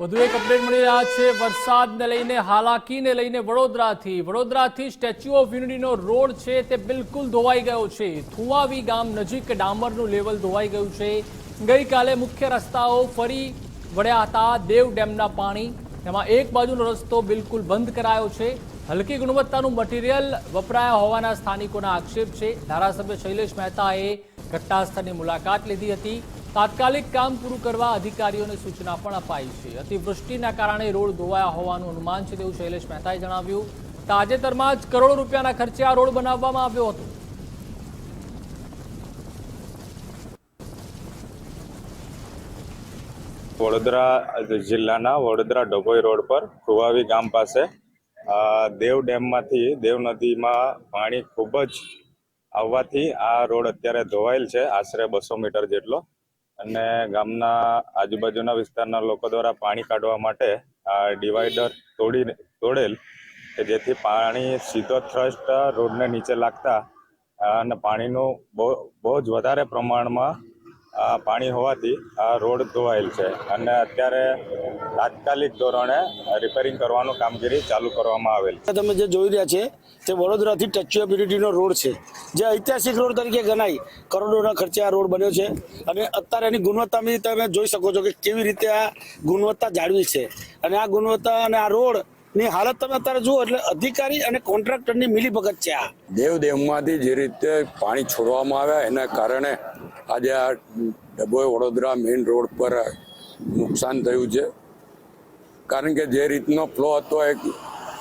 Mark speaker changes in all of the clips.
Speaker 1: વધુ એક અપડેટ મળી રહ્યા છે. વરસાદને લઈને, હાલાકીને લઈને વડોદરાથી. વડોદરાથી સ્ટેચ્યુ ઓફ યુનિટીનો રોડ છે તે બિલકુલ ધોવાઈ ગયો છે. થુવાવી ગામ નજીક ડામરનું લેવલ ધોવાઈ ગયું છે. ગઈકાલે મુખ્ય રસ્તાઓ ફરી વળ્યા હતા દેવ ડેમના પાણી. એમાં એક બાજુનો રસ્તો બિલકુલ બંધ કરાયો છે. હલકી ગુણવત્તાનું મટીરિયલ વપરાયા હોવાના સ્થાનિકોના આક્ષેપ છે. ધારાસભ્ય શૈલેષ મહેતાએ ઘટના સ્થળની મુલાકાત લીધી હતી. તાત્કાલિક કામ પૂરું કરવા અધિકારીઓને સૂચના પણ અપાઈ છે. અતિવૃષ્ટિના કારણે રોડ ધોવાયા હોવાનું અનુમાન છે તેવું શૈલેષ મહેતાએ જણાવ્યું. તાજેતરમાં જ કરોડો રૂપિયાના ખર્ચે આ રોડ બનાવવામાં આવ્યો હતો.
Speaker 2: વડોદરા જિલ્લાના વડોદરા ડભોઈ રોડ પર કુવાવી ગામ પાસે દેવ ડેમમાંથી દેવ નદીમાં પાણી ખૂબ જ આવવાથી આ રોડ અત્યારે ધોવાયેલ છે. આશરે બસો મીટર જેટલો. અને ગામના આજુબાજુના વિસ્તારના લોકો દ્વારા પાણી કાઢવા માટે આ ડિવાઈડર તોડી તોડેલ કે જેથી પાણી સીધો થ્રસ્ટ રોડને નીચે લાગતા, અને પાણીનું બહુ બહુ જ વધારે પ્રમાણમાં પાણી હોવાથી આ રોડ ધોવાયેલ છે અને અત્યારે તાત્કાલિક ધોરણે રિપેરિંગ કરવાનું કામગીરી ચાલુ કરવામાં આવેલ છે.
Speaker 3: તમે જે જોઈ રહ્યા છે તે વડોદરાથી ઓફ યુનિટીનો રોડ છે જે ઐતિહાસિક રોડ તરીકે ગણાય. કરોડોના ખર્ચે આ રોડ બન્યો છે અને અત્યારે એની ગુણવત્તા તમે જોઈ શકો છો કે કેવી રીતે આ ગુણવત્તા જાળવી છે. અને આ ગુણવત્તા અને આ રોડની હાલત તમે અત્યારે જુઓ એટલે અધિકારી અને કોન્ટ્રાક્ટરની મિલીભગત છે આ.
Speaker 4: દેવ ડેમમાંથી જે રીતે પાણી છોડવામાં આવ્યા એના કારણે આજે આ ડભોઈ વડોદરા મેઇન રોડ પર નુકસાન થયું છે. કારણ કે જે રીતનો ફ્લો હતો, એક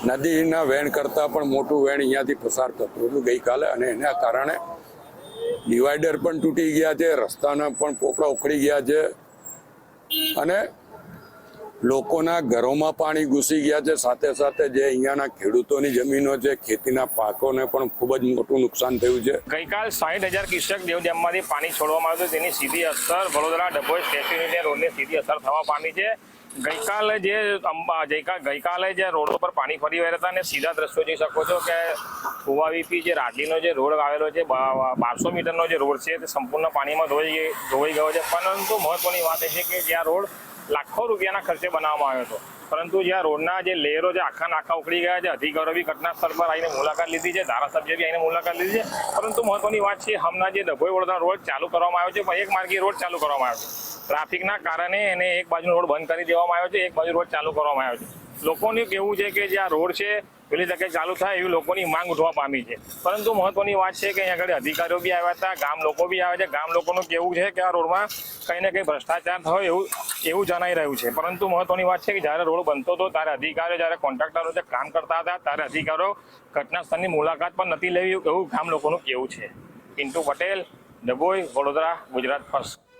Speaker 4: નદીના વેણ કરતાં પણ મોટું વેણ અહીંયાથી પસાર થતું હતું ગઈકાલે અને એના કારણે ડિવાઈડર પણ તૂટી ગયા છે, રસ્તાના પણ પોપડા ઉખડી ગયા છે. અને લોકોના ઘરોમાં પાણી ઘૂસી ગયા છે. સાથે સાથે જે અહીંયાના ખેડૂતોની જમીનો છે, ખેતીના પાકોને પણ ખૂબ જ મોટું નુકસાન થયું છે.
Speaker 5: ગઈકાલ સાઠ હજાર કિશક દેવ ડેમમાંથી પાણી છોડવામાં આવ્યું તેની સીધી અસર વડોદરા ડભોઈ સ્ટેચ્યુ રોડને સીધી અસર થવા પામી છે. ગઈકાલે જે અંબા ગઈકાલે જે રોડ પર પાણી ફરી વહેતા હતા અને સીધા દ્રશ્યો જોઈ શકો છો કે કુવાવીપી જે રાજીનો જે રોડ આવેલો છે બારસો મીટરનો જે રોડ છે, તે સંપૂર્ણ પાણીમાં ધોઈ ધોવાઈ ગયો છે. પરંતુ મહત્વની વાત એ છે કે જે આ રોડ લાખો રૂપિયાના ખર્ચે બનાવવામાં આવ્યો હતો. પરંતુ જ્યાં રોડના જે લેયરો છે, આખા નાખા ઉકળી ગયા છે અધિકારો બી ઘટના સ્થળ પર આવીને મુલાકાત લીધી છે, ધારાસભ્ય બી આવીને મુલાકાત લીધી છે. પરંતુ મહત્વની વાત છે, હમણાં જે ડભોઈ વડોદરા રોડ ચાલુ કરવામાં આવ્યો છે, પણ એક માર્ગી રોડ ચાલુ કરવામાં આવ્યો છે. ટ્રાફિકના કારણે એને એક બાજુનો રોડ બંધ કરી દેવામાં આવ્યો છે, એક બાજુ રોડ ચાલુ કરવામાં આવ્યો છે. લોકોનું કેવું છે કે જે આ રોડ છે વહેલી તકે ચાલુ થાય એવી લોકોની માંગ ઉઠવા પામી છે. પરંતુ મહત્વની વાત છે કે અહીંયા આગળ અધિકારીઓ બી આવ્યા હતા, ગામ લોકો બી આવ્યા છે. ગામ લોકોનું કેવું છે કે આ રોડમાં કંઈ ને કંઈ ભ્રષ્ટાચાર થયો એવું એવું જણાઈ રહ્યું છે. પરંતુ મહત્વની વાત છે કે જ્યારે રોડ બનતો હતો, ત્યારે અધિકારીઓ, જ્યારે કોન્ટ્રાક્ટરો જે કામ કરતા હતા, ત્યારે અધિકારીઓ ઘટના સ્થળની મુલાકાત પણ નથી લેવી એવું ગામ લોકોનું કેવું છે. પિન્ટુ પટેલ, ડભોઈ, વડોદરા, ગુજરાત ફર્સ્ટ.